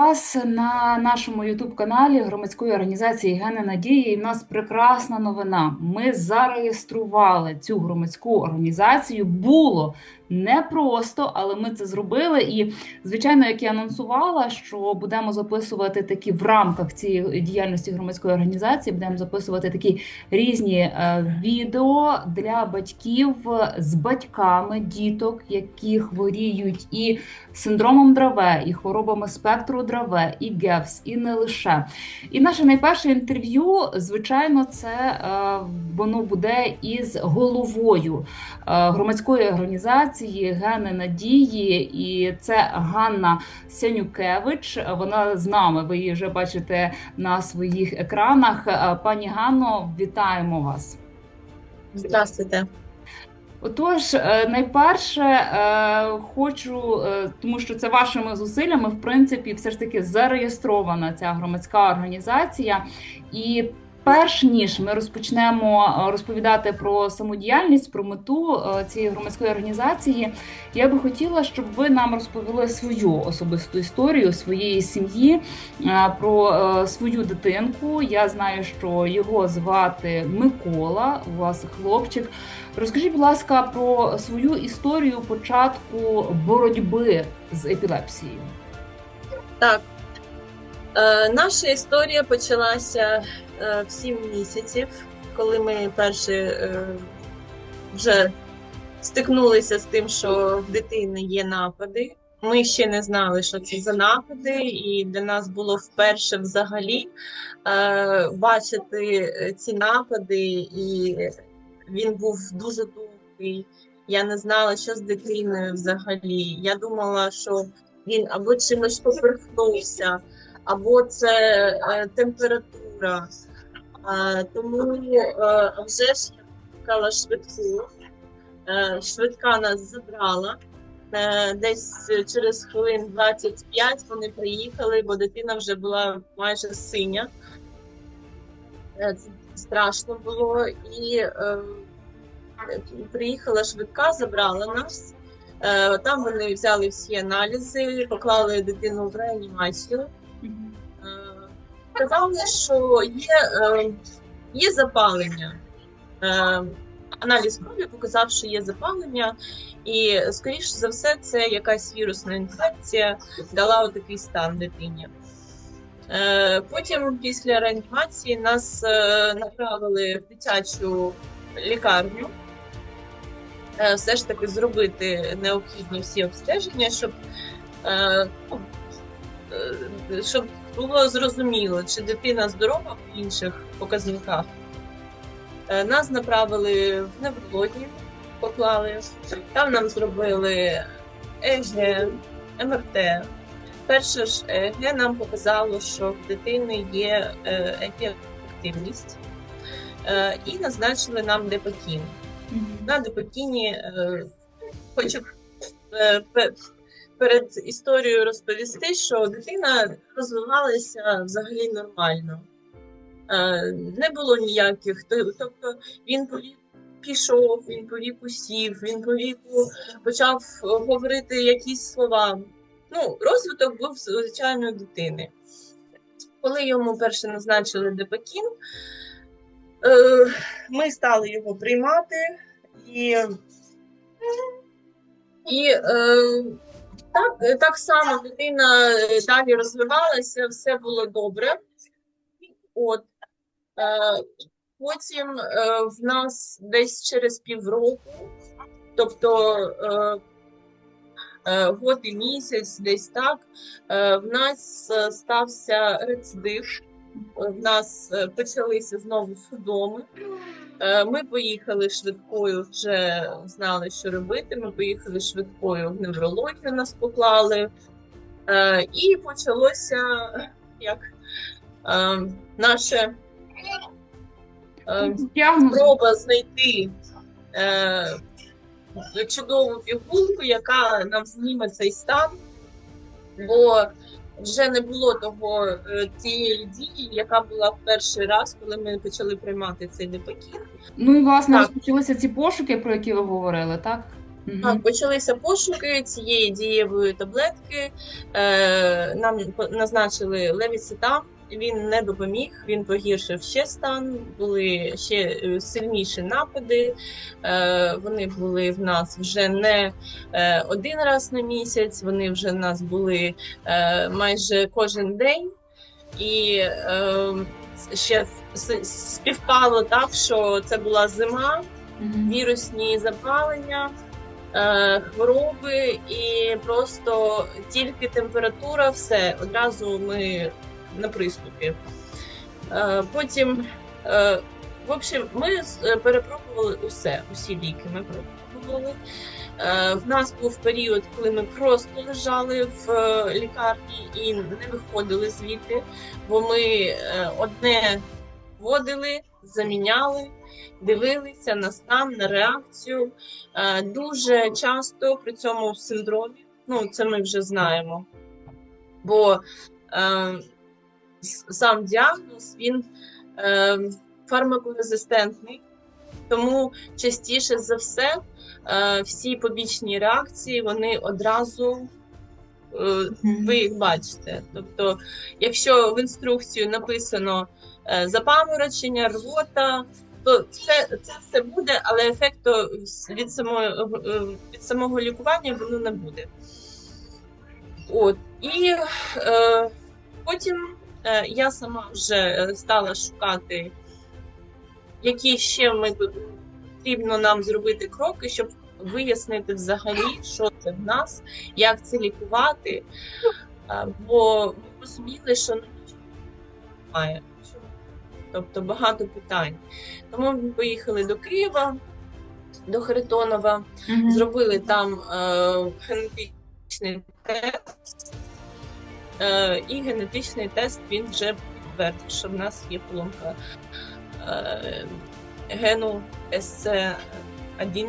вас на нашому Ютуб-каналі громадської організації Гени Надії. І в нас прекрасна новина. Ми зареєстрували цю громадську організацію. Було непросто, але ми це зробили. І, звичайно, як я анонсувала, що будемо записувати такі в рамках цієї діяльності громадської організації, будемо записувати такі різні е, відео для батьків з батьками діток, які хворіють і синдромом Драве, і хворобами спектру Драве, і ГЕВС, і не лише. І наше найперше інтерв'ю, звичайно, це е, воно буде із головою е, громадської організації Гени Надії, і це Ганна Сянюкевич. Вона з нами. Ви її вже бачите на своїх екранах. Е, Пані Ганно, вітаємо вас. Здравствуйте. Отож, е, найперше е, хочу, тому що це вашими зусиллями, в принципі, все ж таки зареєстрована ця громадська організація. І перш ніж ми розпочнемо е, розповідати про самодіяльність, про мету е, цієї громадської організації, я би хотіла, щоб ви нам розповіли свою особисту історію своєї сім'ї, е, про свою дитинку. Я знаю, що його звати Микола, у вас хлопчик. Розкажіть, будь ласка, про свою історію початку боротьби з епілепсією. Так. Е, наша історія почалася в 7 місяців, коли ми перші е, вже стикнулися з тим, що в дитини є напади. Ми ще не знали, що це за напади, і для нас було вперше взагалі е, бачити е, ці напади, і він був дуже довгий. Я не знала, що з дитиною взагалі. Я думала, що він або чимось поперхнувся, або це е, температура. Тому е, вже викликала швидку. Е, швидка нас забрала. Е, десь через хвилин 25 вони приїхали, бо дитина вже була майже синя. Це страшно було. І приїхала швидка, забрала нас. Там вони взяли всі аналізи, поклали дитину в реанімацію. Сказали, що є, е, є запалення. Е, Аналіз крові показав, що є запалення, і, скоріш за все, це якась вірусна інфекція дала отакий стан дитині. Е, Потім, після реанімації, нас е, направили в дитячу лікарню. Е, Все ж таки зробити необхідні всі обстеження, щоб, е, ну, щоб було зрозуміло, чи дитина здорова в інших показниках. Е, Нас направили в неврологію, поклали. Там нам зробили ЕГ, МРТ. Перше ж ЕГ нам показало, що в дитини є е, епіактивність, Е, і назначили нам депакін. На депакіні е, хочу е, перед історією розповісти, що дитина розвивалася взагалі нормально. Е, Не було ніяких. Тобто він пішов, він по віку сів, він по віку почав говорити якісь слова. Ну, розвиток був звичайної дитини. Коли йому перше назначили депакін, е, ми стали його приймати, і, і е, так, так само дитина е, далі розвивалася, все було добре. От. Е, потім е, в нас десь через півроку, тобто е, е, год і місяць, десь так, е, в нас е, стався рецидив. В нас е, почалися знову судоми. Е, Ми поїхали швидкою, вже знали, що робити. Ми поїхали швидкою в неврологію, нас поклали. Е, І почалося як е, наше е, спроба знайти е, чудову пігулку, яка нам зніме цей стан, бо вже не було того цієї тієї дії, яка була в перший раз, коли ми почали приймати цей депакін. ну і власне Так. розпочалися ці пошуки, про які ви говорили, так? Так, почалися пошуки цієї дієвої таблетки. Е, нам назначили левіцетам. Він не допоміг, він погіршив ще стан, були ще е, сильніші напади. Е, вони були в нас вже не е, один раз на місяць, вони вже в нас були майже кожен день. І ще співпало так, що це була зима вірусні запалення, хвороби, і просто тільки температура, все одразу ми на приступі. Е, Потім, е, в общем, ми е, перепробували усе, усі ліки ми перепробували. В нас був період, коли ми просто лежали в лікарні і не виходили звідти, бо ми одне вводили, заміняли, дивилися на стан, на реакцію. Дуже часто при цьому синдромі, ну це ми вже знаємо. Бо сам діагноз він е, фармакорезистентний, тому частіше за все е, всі побічні реакції вони одразу. е, ви їх бачите. Тобто, якщо в інструкцію написано е, запаморочення, рвота, то це, це все буде, але ефекту від самого, е, від самого лікування воно не буде. От. І е, потім я сама вже е, стала шукати, які ще ми потрібно нам зробити кроки, щоб вияснити взагалі, що це в нас, як це лікувати. Е, Бо ми розуміли, що нічого немає. Тобто багато питань. Тому ми поїхали до Києва, до Харитонова, Мгм. зробили там е, генетичний тест. Е, і генетичний тест він вже підтвердив, що в нас є поломка е, гену SC1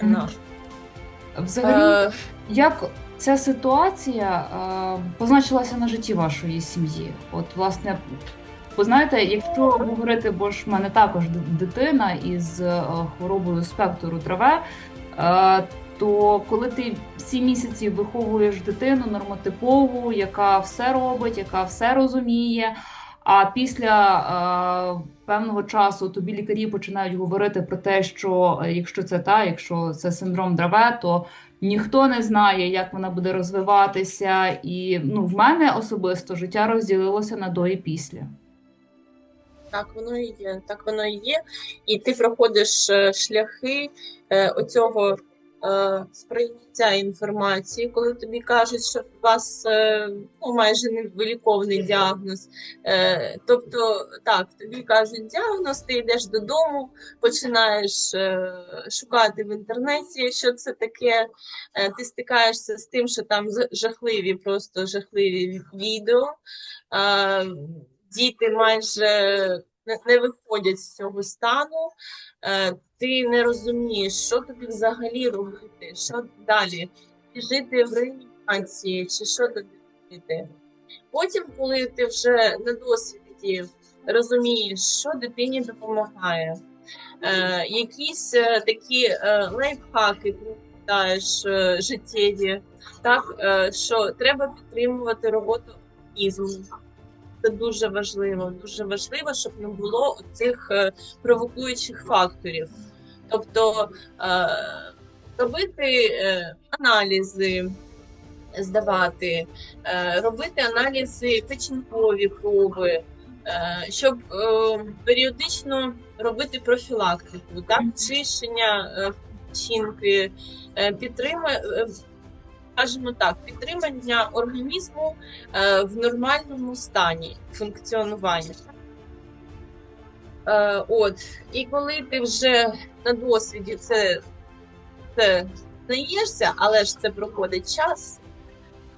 на. Взагалі, Е, як ця ситуація позначилася на житті вашої сім'ї? От, власне, ви знаєте, якщо говорити, бо ж в мене також дитина із хворобою спектру траве, то коли ти всі місяці виховуєш дитину нормотипову, яка все робить, яка все розуміє. А після е, певного часу тобі лікарі починають говорити про те, що е, якщо це та, якщо це синдром Драве, то ніхто не знає, як вона буде розвиватися. І ну, в мене особисто життя розділилося на до і після. Так воно і є, так воно і є. І ти проходиш е, шляхи е, оцього сприйняття інформації, коли тобі кажуть, що у вас е, ну, майже невиліковний діагноз. Е, тобто, так, тобі кажуть діагноз, ти йдеш додому, починаєш е, шукати в інтернеті, що це таке. Е, ти стикаєшся з тим, що там жахливі, просто жахливі відео. Е, діти майже не, виходять з цього стану, е, ти не розумієш, що тобі взагалі робити, що далі, чи жити в реанімації, чи що тобі. Потім, коли ти вже на досвіді розумієш, що дитині допомагає, е, якісь е, такі е, лайфхаки ти читаєш е, життєві, так, е, що треба підтримувати роботу організму. Це дуже важливо. Дуже важливо, щоб не було цих провокуючих факторів. Тобто е, робити е, аналізи, здавати, е, робити аналізи печінкові проби, щоб періодично робити профілактику, так, чищення печінки, е, скажімо так, підтримання організму в нормальному стані функціонування. Е, от, і коли ти вже на досвіді це, це знаєшся, але ж це проходить час.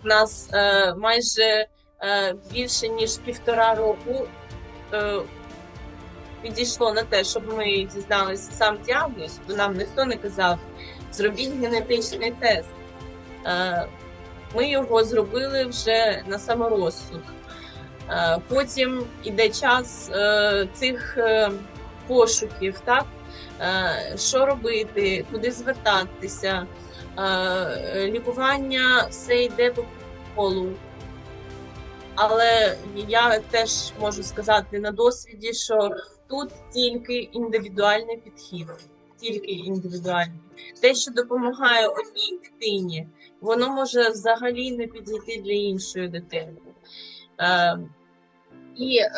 У нас е, майже е, більше ніж півтора року е, підійшло на те, щоб ми дізналися сам діагноз, бо нам ніхто не казав, зробіть генетичний тест. Е, Ми його зробили вже на саморозсуд. Е, Потім іде час е, цих е, пошуків, так? Що робити, куди звертатися. Лікування все йде по протоколу. Але я теж можу сказати на досвіді, що тут тільки індивідуальний підхід. Тільки індивідуальний. Те, що допомагає одній дитині, воно може взагалі не підійти для іншої дитини. І, е,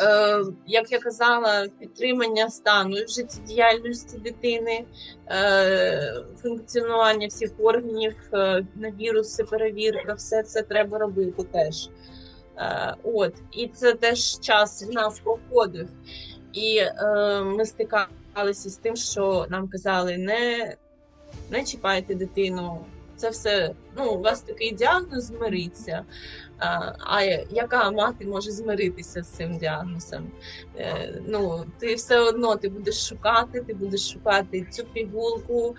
як я казала, підтримання стану і життєдіяльності дитини, е, функціонування всіх органів, е, на віруси, перевірка, все це треба робити теж. Е, от, і це теж час в нас проходив. І е, ми стикалися з тим, що нам казали, не, не чіпайте дитину. Це все, ну, у вас такий діагноз змириться. А, яка мати може змиритися з цим діагнозом? Е, ну, ти все одно ти будеш шукати, ти будеш шукати цю пігулку,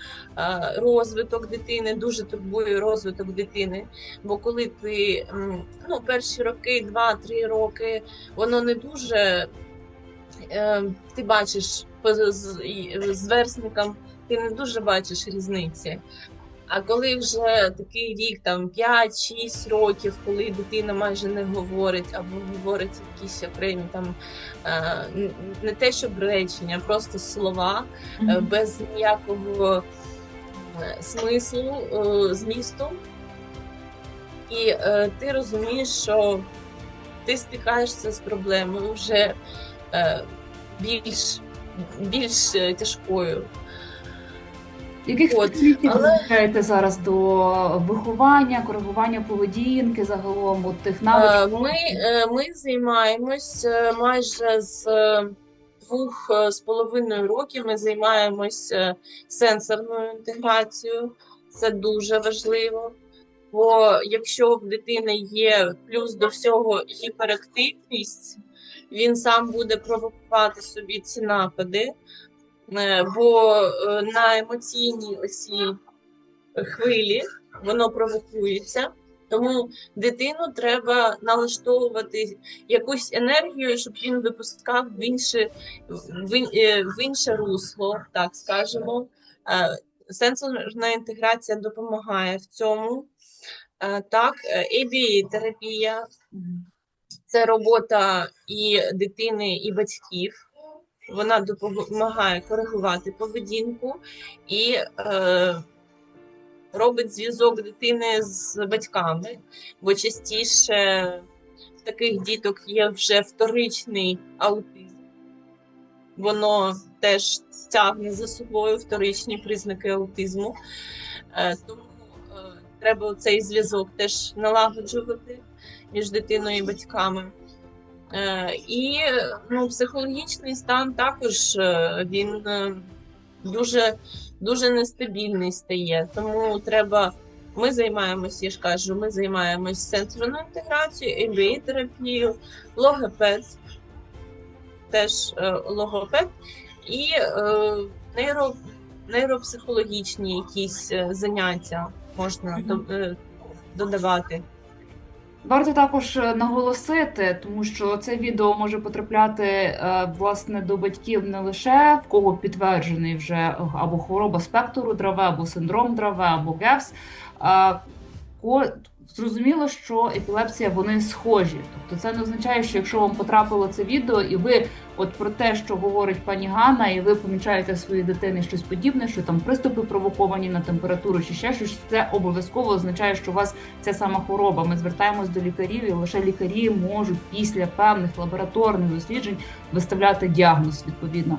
розвиток дитини, дуже турбує розвиток дитини. Бо коли ти ну, перші роки, два-три роки, воно не дуже е, ти бачиш з верстником, ти не дуже бачиш різниці. А коли вже такий вік, там 5-6 років, коли дитина майже не говорить або говорить якісь окремі там е, не те, щоб речення, а просто слова е, без ніякого е, смислу, змісту. І ти розумієш, що ти стикаєшся з проблемою вже більш, більш тяжкою. Яких От, ви але- зараз до виховання, коригування поведінки, загалом от тих Е, навичок? Ми, е, ми займаємось е, майже з е, двох е, з половиною років. Ми займаємось е, сенсорною інтеграцією. Це дуже важливо. Бо якщо в дитини є плюс до всього гіперактивність, він сам буде провокувати собі ці напади, Е, бо е, на емоційній осі хвилі воно провокується. Тому дитину треба налаштовувати якусь енергію, щоб він випускав в інше, в, е, інше русло, так скажемо. Е, Сенсорна інтеграція допомагає в цьому. Е, Так, ABA-терапія це робота і дитини, і батьків. Вона допомагає коригувати поведінку і е, робить зв'язок дитини з батьками, бо частіше в таких діток є вже вторичний аутизм. Воно теж тягне за собою вторичні признаки аутизму. Е, тому е, треба цей зв'язок теж налагоджувати між дитиною і батьками. Е, І ну, психологічний стан також е, він е, дуже, дуже нестабільний стає. Тому треба. Ми займаємося, я ж кажу, ми займаємось сенсорною інтеграцією, MBA терапією, логопед, теж логопед і нейро, нейропсихологічні якісь заняття можна додавати. Варто також е, наголосити, тому що це відео може потрапляти е, власне до батьків не лише в кого підтверджений вже або хвороба спектру Драве, або синдром Драве, або ГЕВС. Зрозуміло, що епілепсія вони схожі. Тобто це не означає, що якщо вам потрапило це відео, і ви от про те, що говорить пані Ганна, і ви помічаєте в своїй дитини щось подібне, що там приступи провоковані на температуру чи ще щось, це обов'язково означає, що у вас ця сама хвороба. Ми звертаємось до лікарів, і лише лікарі можуть після певних лабораторних досліджень виставляти діагноз відповідно.